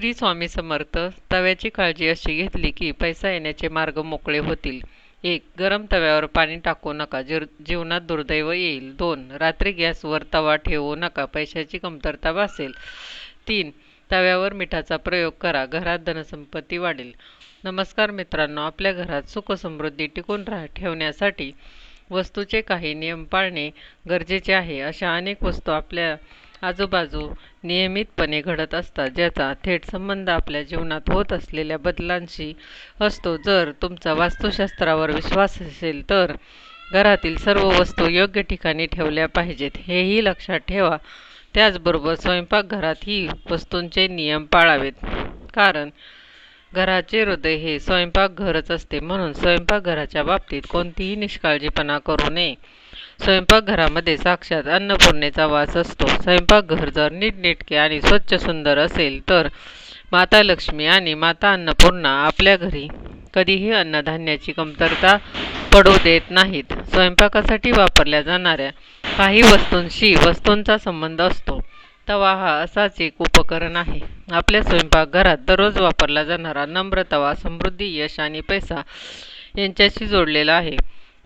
श्री स्वामी समर्थ तव्याची काळजी अशी घेतली की पैसा येण्याचे मार्ग मोकळे होतील. एक गरम तव्यावर पाणी टाकू नका जीर जीवनात दुर्दैव येईल. दोन रात्री गॅसवर तवा ठेवू नका पैशाची कमतरता भासेल. तीन तव्यावर मिठाचा प्रयोग करा घरात धनसंपत्ती वाढेल. नमस्कार मित्रांनो आपल्या घरात सुखसमृद्धी टिकून राह ठेवण्यासाठी वस्तूचे काही नियम पाळणे गरजेचे आहे. अशा अनेक वस्तू आपल्या आजूबाजू नियमितपणे घडत असतात ज्याचा थेट संबंध आपल्या जीवनात होत असलेल्या बदलांशी असतो. जर तुमचा वास्तुशास्त्रावर विश्वास असेल तर घरातील सर्व वस्तू योग्य ठिकाणी ठेवल्या पाहिजेत हेही लक्षात ठेवा. त्याचबरोबर स्वयंपाकघरातही वस्तूंचे नियम पाळावेत कारण घराचे हृदय हे स्वयंपाकघरच असते म्हणून स्वयंपाकघराच्या बाबतीत कोणतीही निष्काळजीपणा करू नये. स्वयंपाकघरामध्ये साक्षात अन्नपूर्णेचा वास असतो. स्वयंपाकघर जर नीटनेटके आणि स्वच्छ सुंदर असेल तर माता लक्ष्मी आणि माता अन्नपूर्णा आपल्या घरी कधीही अन्नधान्याची कमतरता पडू देत नाहीत. स्वयंपाकासाठी वापरल्या जाणाऱ्या काही वस्तूंशी वस्तूंचा संबंध असतो. तवा हा असाच एक उपकरण आहे. आपल्या स्वयंपाकघरात दररोज वापरला जाणारा नम्र तवा समृद्धी यश आणि पैसा यांच्याशी जोडलेला आहे.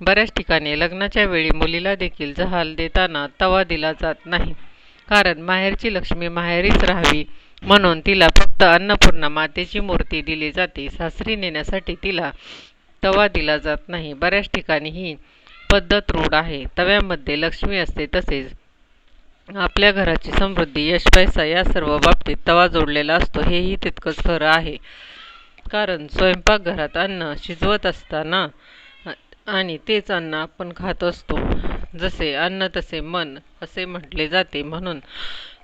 बऱ्याच ठिकाणी लग्नाच्या वेळी मुलीला देखील जहाल देताना तवा दिला जात नाही. कारण माहेरची लक्ष्मी माहेरीच राहावी म्हणून तिला फक्त अन्नपूर्णा मातेची मूर्ती दिली जाते. सासरी नेण्यासाठी तिला तवा दिला जात नाही. बऱ्याच ठिकाणी ही पद्धत रूढ आहे. तव्यामध्ये लक्ष्मी असते तसेच आपल्या घराची समृद्धी यश पैसा या सर्व बाबतीत तवा जोडलेला असतो. हेही तितकंच खरं आहे. कारण स्वयंपाकघरात अन्न शिजवत असताना आणि तेच अन्न आपण खात असतो. जसे अन्न तसे मन असे म्हटले जाते. म्हणून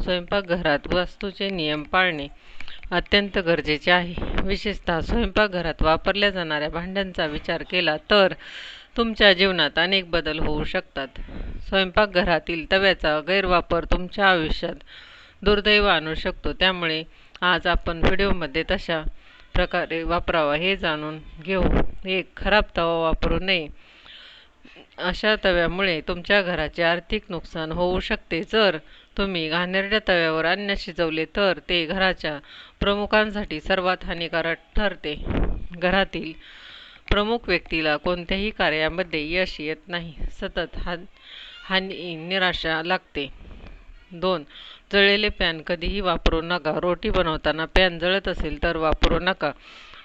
स्वयंपाकघरात वास्तूचे नियम पाळणे अत्यंत गरजेचे आहे. विशेषतः स्वयंपाकघरात वापरल्या जाणाऱ्या भांड्यांचा विचार केला तर तुमच्या जीवनात अनेक बदल होऊ शकतात. स्वयंपाकघरातील तव्याचा गैरवापर तुमच्या आयुष्यात दुर्दैव आणू शकतो. त्यामुळे आज आपण व्हिडिओमध्ये तशा प्रकारे वापरावा हे जाणून घेऊ. एक खराब तवा वापरू नये. अशा तव्यामुळे तुमच्या घराचे आर्थिक नुकसान होऊ शकते. जर तुम्ही घाणेरड्या तव्यावर अन्न शिजवले तर ते घराच्या प्रमुखांसाठी सर्वात हानिकारक ठरते. घरातील प्रमुख व्यक्तीला कोणत्याही कार्यामध्ये यश येत नाही. सतत हा हानी निराशा लागते. दोन जळलेले पॅन कधीही वापरू नका. रोटी बनवताना पॅन जळत असेल तर वापरू नका.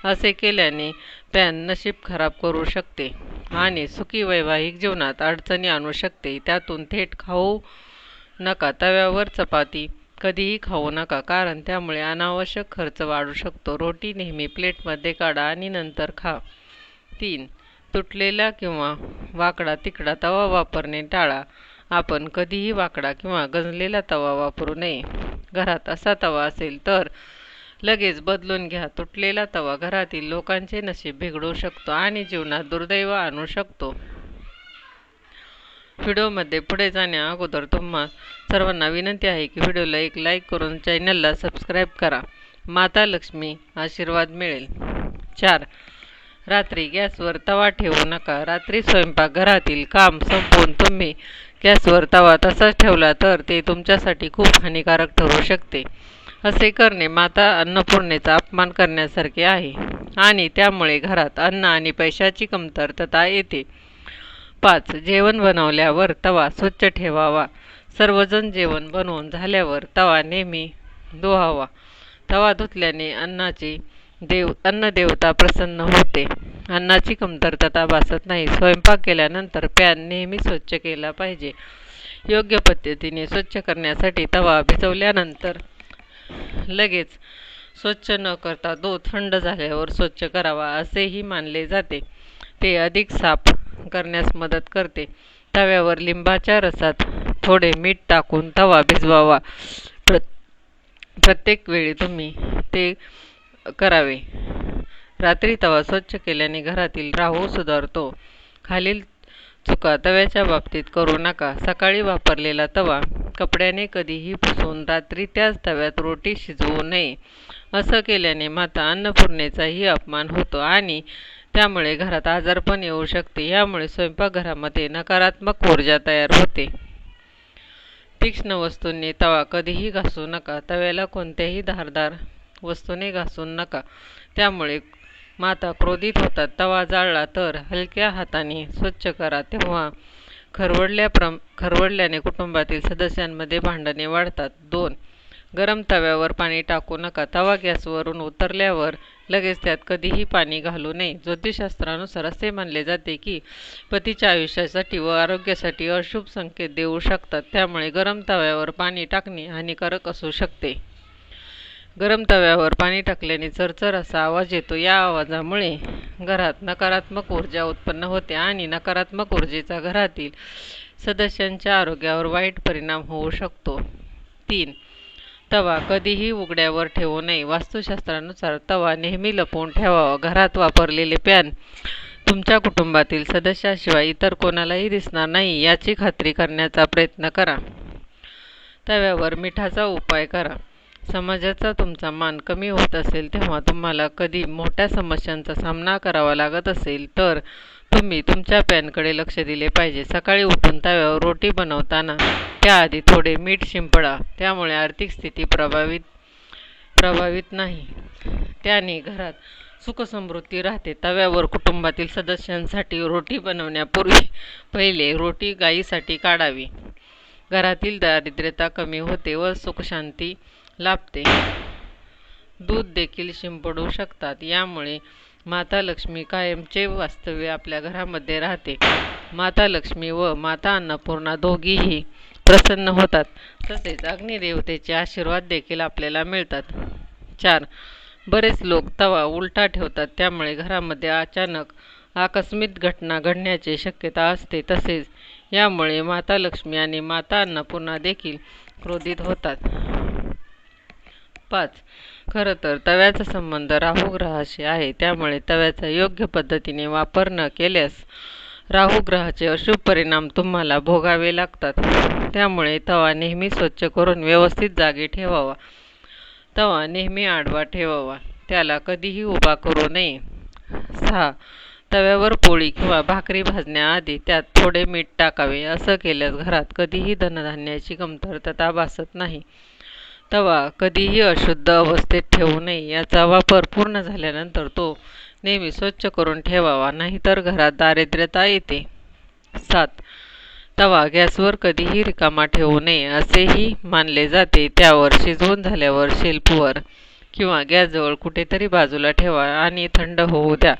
असे केल्याने पॅन नशीब खराब करू शकते आणि सुखी वैवाहिक जीवनात अडचणी आणू शकते. त्यातून थेट खाऊ नका. तव्यावर चपाती कधीही खाऊ नका कारण त्यामुळे अनावश्यक खर्च वाढू शकतो. रोटी नेहमी प्लेटमध्ये काढा आणि नंतर खा. तीन तुटलेला किंवा वाकडा तिकडा तवा वापरणे टाळा. आपण कधीही वाकडा किंवा गंजलेला तवा वापरू नये. घरात असा तवा असेल तर लगेच बदलून घ्या. तुटलेला तवा घरातील लोकांचे नशीब बिघडू शकतो आणि जीवनात दुर्दैव आणू शकतो. व्हिडिओमध्ये पुढे जाण्या अगोदर तुम्हा सर्वांना विनंती आहे की व्हिडिओला एक लाईक करून चॅनलला सबस्क्राईब करा. माता लक्ष्मी आशीर्वाद मिळेल. चार रात्री गॅसवर तवा ठेवू नका. रात्री स्वयंपाकघरातील काम संपवून तुम्ही गॅसवर तवा तसाच ठेवला तर ते तुमच्यासाठी खूप हानिकारक ठरू शकते. असे करणे माता अन्नपूर्णेचा अपमान करण्यासारखे आहे आणि त्यामुळे घरात अन्न आणि पैशाची कमतरता येते. पाच जेवण बनवल्यावर तवा स्वच्छ ठेवावा. सर्वजण जेवण बनवून झाल्यावर तवा नेहमी धुवावा. तवा धुतल्याने अन्नाची देव अन्नदेवता प्रसन्न होते. अन्नाची कमतरता भासत नाही. स्वयंपाक केल्यानंतर पॅन नेहमी स्वच्छ केला पाहिजे. योग्य पद्धतीने स्वच्छ करण्यासाठी तवा भिजवल्यानंतर लगेच स्वच्छ न करता तो थंड झाल्यावर स्वच्छ करावा असेही मानले जाते. ते अधिक साफ करण्यास मदत करते. तव्यावर लिंबाच्या रसात थोडे मीठ टाकून तवा भिजवावा. प्र प्रत्येक वेळी तुम्ही ते करावे. रात्री तवा स्वच्छ केल्याने घरातील राहू सुधारतो. खालील चुका तव्याच्या बाबतीत करू नका. सकाळी वापरलेला तवा कपड्याने कधीही पुसून रात्री त्याच तव्यात रोटी शिजवू नये. असं केल्याने माता अन्नपूर्णेचाही अपमान होतो आणि त्यामुळे घरात आजारपण येऊ शकते. यामुळे स्वयंपाकघरामध्ये नकारात्मक ऊर्जा तयार होते. तीक्ष्ण वस्तूंनी तवा कधीही घासू नका. तव्याला कोणत्याही धारदार वस्तूने घासू नका. त्यामुळे माता क्रोधित होतात. तवा जाळला तर हलक्या हाताने स्वच्छ करा. तेव्हा खरवडल्याप्रम खरवडल्याने कुटुंबातील सदस्यांमध्ये भांडणे वाढतात. दोन गरम तव्यावर पाणी टाकू नका. तवा गॅसवरून उतरल्यावर लगेच त्यात कधीही पाणी घालू नये. ज्योतिषशास्त्रानुसार असे मानले जाते की पतीच्या आयुष्यासाठी व आरोग्यासाठी अशुभ संकेत देऊ शकतात. त्यामुळे गरम तव्यावर पाणी टाकणे हानिकारक असू शकते. गरम तव्यावर पाणी टाकल्याने चरचर असा आवाज येतो. या आवाजामुळे घरात नकारात्मक ऊर्जा उत्पन्न होते आणि नकारात्मक ऊर्जेचा घरातील सदस्यांच्या आरोग्यावर वाईट परिणाम होऊ शकतो. तीन तवा कधीही उघड्यावर ठेवू नये. वास्तुशास्त्रानुसार तवा नेहमी लपवून ठेवावा. घरात वापरलेले पॅन तुमच्या कुटुंबातील सदस्याशिवाय इतर कोणालाही दिसणार नाही याची खात्री करण्याचा प्रयत्न करा. तव्यावर मिठाचा उपाय करा. समाजाचा तुमचा मान कमी होत असेल तेव्हा तुम्हाला कधी मोठ्या समस्यांचा सामना करावा लागत असेल तर तुम्ही तुमच्या पॅनकडे लक्ष दिले पाहिजे. सकाळी उठून तव्यावर रोटी बनवताना त्याआधी थोडे मीठ शिंपडा. त्यामुळे आर्थिक स्थिती प्रभावित प्रभावित नाही. त्याने घरात सुखसमृद्धी राहते. तव्यावर कुटुंबातील सदस्यांसाठी रोटी बनवण्यापूर्वी पहिले रोटी गाईसाठी काढावी. घरातील दारिद्र्यता कमी होते व सुखशांती लाभते. दूध देखील शिंपडू शकतात. यामुळे माता लक्ष्मी कायमचे वास्तव्य आपल्या घरामध्ये राहते. माता लक्ष्मी व माता अन्नपूर्णा दोघीही प्रसन्न होतात. तसेच अग्निदेवतेचे आशीर्वाद देखील आपल्याला मिळतात. चार. बरेच लोक तवा उलटा ठेवतात. त्यामुळे घरामध्ये अचानक आकस्मिक घटना घडण्याची शक्यता असते. तसेच यामुळे माता लक्ष्मी आणि माता अन्नपूर्णा देखील क्रोधित होतात. पाच. खरं तर तव्याचा संबंध राहू ग्रहाशी आहे त्यामुळे तव्याचा योग्य पद्धतीने वापर न केल्यास राहू ग्रहाचे अशुभ परिणाम तुम्हाला भोगावे लागतात. त्यामुळे तवा नेहमी स्वच्छ करून व्यवस्थित जागी ठेवावा. तवा नेहमी आडवा ठेवावा. त्याला कधीही उभा करू नये. सहा. तव्यावर पोळी किंवा भाकरी भाजण्याआधी त्यात थोडे मीठ टाकावे. असं केल्यास घरात कधीही धनधान्याची कमतरता भासत नाही. तवा कधीही अशुद्ध अवस्थेत ठेवू नये. याचा वापर पूर्ण झाल्यानंतर तो नेहमी स्वच्छ करून ठेवावा नाहीतर घरात दारिद्र्यता येते. सात. तवा गॅसवर कधीही रिकामा ठेवू नये असेही मानले जाते. त्यावर शिजवून झाल्यावर शेल्फवर किंवा गॅसजवळ कुठेतरी बाजूला ठेवा आणि थंड होऊ द्या.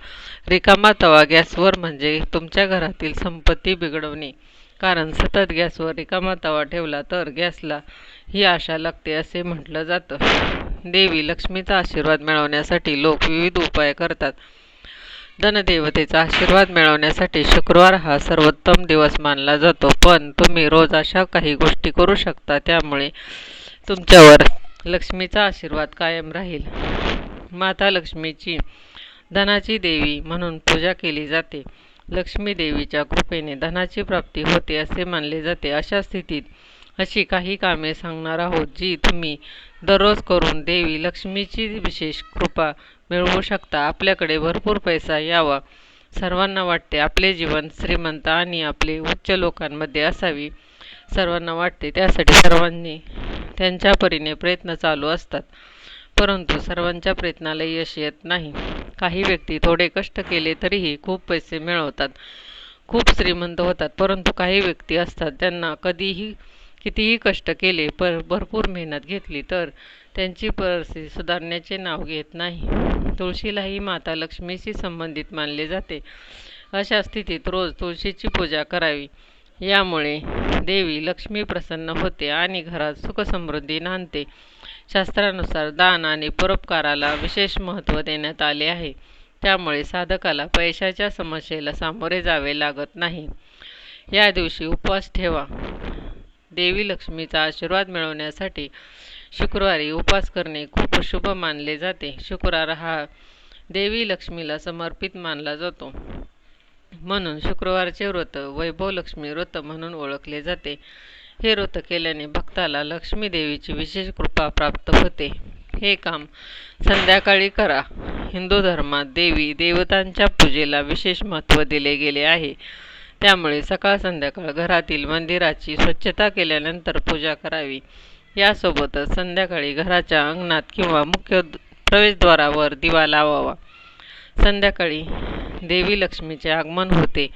रिकामा तवा गॅसवर म्हणजे तुमच्या घरातील संपत्ती बिघडवणे. कारण सतत गॅसवर रिकामा तवा ठेवला तर गॅसला ही आशा लागते असे म्हटलं जातं. देवी लक्ष्मीचा आशीर्वाद मिळवण्यासाठी लोक विविध उपाय करतात. धनदेवतेचा आशीर्वाद मिळवण्यासाठी शुक्रवार हा सर्वोत्तम दिवस मानला जातो. पण तुम्ही रोज अशा काही गोष्टी करू शकता त्यामुळे तुमच्यावर लक्ष्मीचा आशीर्वाद कायम राहील. माता लक्ष्मीची धनाची देवी म्हणून पूजा केली जाते. लक्ष्मी देवीच्या कृपेने धनाची प्राप्ती होते असे मानले जाते. अशा स्थितीत अशी काही कामे सांगणार आहोत जी तुम्ही दररोज करून देवी लक्ष्मीची विशेष कृपा मिळवू शकता. आपल्याकडे भरपूर पैसा यावा. सर्वांना वाटते आपले जीवन श्रीमंत आणि आपले उच्च लोकांमध्ये असावी. सर्वांना वाटते त्यासाठी सर्वांनी त्यांच्या परीने प्रयत्न चालू असतात. परंतु सर्वांच्या प्रयत्नाला यश येत नाही. काही व्यक्ती थोडे कष्ट केले तरीही खूप पैसे मिळवतात. खूप श्रीमंत होतात परंतु काही व्यक्ती असतात त्यांना कधीही कितीही कष्ट केले पर भरपूर मेहनत घेतली तर त्यांची परिस्थिती सुधारण्याचे नाव घेत नाही. तुळशीलाही माता लक्ष्मीशी संबंधित मानले जाते. अशा स्थितीत रोज तुळशीची पूजा करावी. यामुळे देवी लक्ष्मी प्रसन्न होते आणि घरात सुखसमृद्धी नांदते. शास्त्रानुसार दान आणि परोपकाराला विशेष महत्त्व देण्यात आले आहे. त्यामुळे साधकाला पैशाच्या समस्येला सामोरे जावे लागत नाही. या दिवशी उपवास ठेवा. देवी लक्ष्मीचा आशीर्वाद मिळवण्यासाठी शुक्रवारी उपवास करणे खूप शुभ मानले जाते. शुक्रवार हा देवी लक्ष्मीला समर्पित मानला जातो. म्हणून शुक्रवारचे व्रत वैभव लक्ष्मी व्रत म्हणून ओळखले जाते. हे व्रत केल्याने भक्ताला लक्ष्मी देवीची विशेष कृपा प्राप्त होते. हे काम संध्याकाळी करा. हिंदू धर्मात देवी देवतांच्या पूजेला विशेष महत्त्व दिले गेले आहे. त्यामुळे सकाळ संध्याकाळ घरातील मंदिराची स्वच्छता केल्यानंतर पूजा करावी. यासोबतच संध्याकाळी घराच्या अंगणात किंवा मुख्य प्रवेशद्वारावर दिवा लावावा. संध्याकाळी देवी लक्ष्मीचे आगमन होते.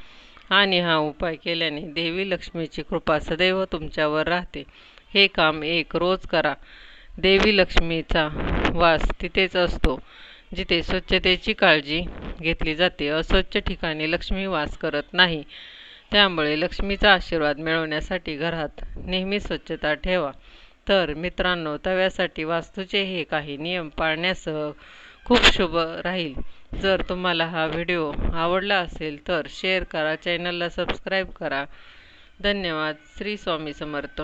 आणि हा उपाय केल्याने देवी लक्ष्मीची कृपा सदैव तुमच्यावर राहते. हे काम एक रोज करा. देवी लक्ष्मीचा वास तिथेच असतो जिथे स्वच्छतेची काळजी घेतली जाते. अस्वच्छ ठिकाणी लक्ष्मी वास करत नाही. त्यामुळे लक्ष्मीचा आशीर्वाद मिळवण्यासाठी घरात नेहमी स्वच्छता ठेवा. तर मित्रांनो तव्यासाठी वास्तूचे हे काही नियम पाळण्यासह खूप शुभ राहील. जर तुम्हाला हा व्हिडिओ आवडला असेल तर शेअर करा चॅनलला सबस्क्राईब करा. धन्यवाद. श्री स्वामी समर्थ.